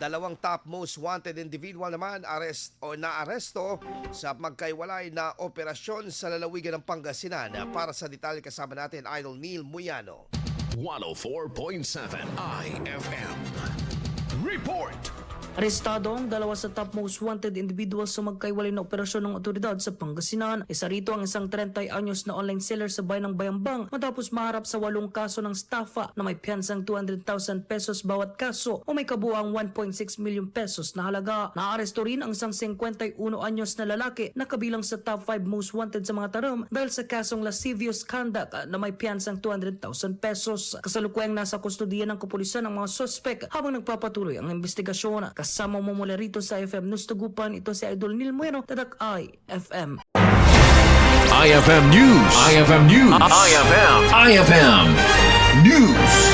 Dalawang top most wanted individual naman arrest o naaresto sa magkaiwalay na operasyon sa lalawigan ng Pangasinan. Para sa detalye kasama natin, Idol Neil Muyano. 104.7 IFM. Arestado ang dalawa sa top most wanted individuals sa magkaiwalay na operasyon ng otoridad sa Pangasinan. Isa rito ang isang 30 anyos na online seller sa bayan ng Bayambang matapos maharap sa walong kaso ng staffa na may piyansang 200,000 pesos bawat kaso o may kabuang 1.6 million pesos na halaga. Naaresto rin ang isang 51 anyos na lalaki na kabilang sa top 5 most wanted sa mga taram dahil sa kasong lascivious conduct na may piyansang 200,000 pesos. Kasalukuyang nasa kustodiya ng kapulisan ang mga suspect habang nagpapatuloy ang investigasyon. Kasama mo mula rito sa FM News Tugupan, ito si Idol Neil Muero, Tadak I, FM. IFM News. IFM News. IFM. IFM News.